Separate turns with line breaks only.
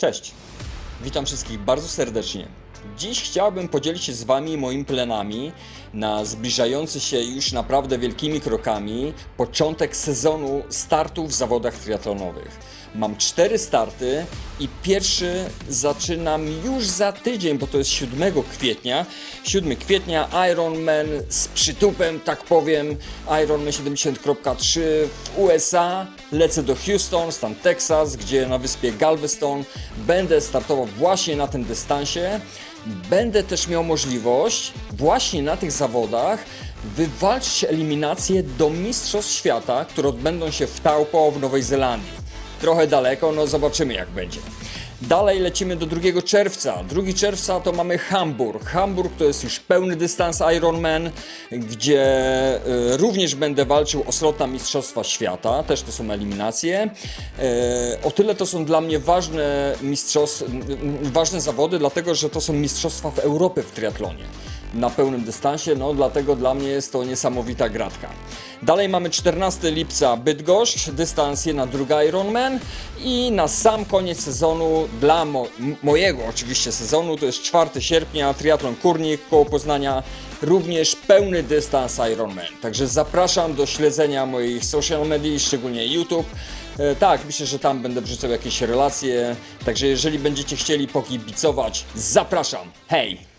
Cześć, witam wszystkich bardzo serdecznie. Dziś chciałbym podzielić się z Wami moimi planami na zbliżający się już naprawdę wielkimi krokami początek sezonu startów w zawodach triatlonowych. Mam cztery starty i pierwszy zaczynam już za tydzień, bo to jest 7 kwietnia. 7 kwietnia Ironman z przytupem, tak powiem, Ironman 70.3 w USA. Lecę do Houston, stan Texas, gdzie na wyspie Galveston będę startował właśnie na tym dystansie. Będę też miał możliwość właśnie na tych zawodach wywalczyć eliminację do Mistrzostw Świata, które odbędą się w Taupo w Nowej Zelandii trochę daleko, no zobaczymy jak będzie. Dalej lecimy do 2 czerwca. 2 czerwca to mamy Hamburg. Hamburg to jest już pełny dystans Ironman, gdzie y, również będę walczył o slot na Mistrzostwa Świata, też to są eliminacje. E, o tyle to są dla mnie ważne mistrzostw, ważne zawody, dlatego że to są mistrzostwa w Europie w triatlonie na pełnym dystansie, no dlatego dla mnie jest to niesamowita gratka. Dalej mamy 14 lipca Bydgoszcz, dystans 1 druga Ironman i na sam koniec sezonu, dla mo mojego oczywiście sezonu, to jest 4 sierpnia, triatlon Kurnik koło Poznania, również pełny dystans Ironman. Także zapraszam do śledzenia moich social media, szczególnie YouTube. E, Tak, myślę, że tam będę wrzucał jakieś relacje, także jeżeli będziecie chcieli pokibicować, zapraszam. Hej!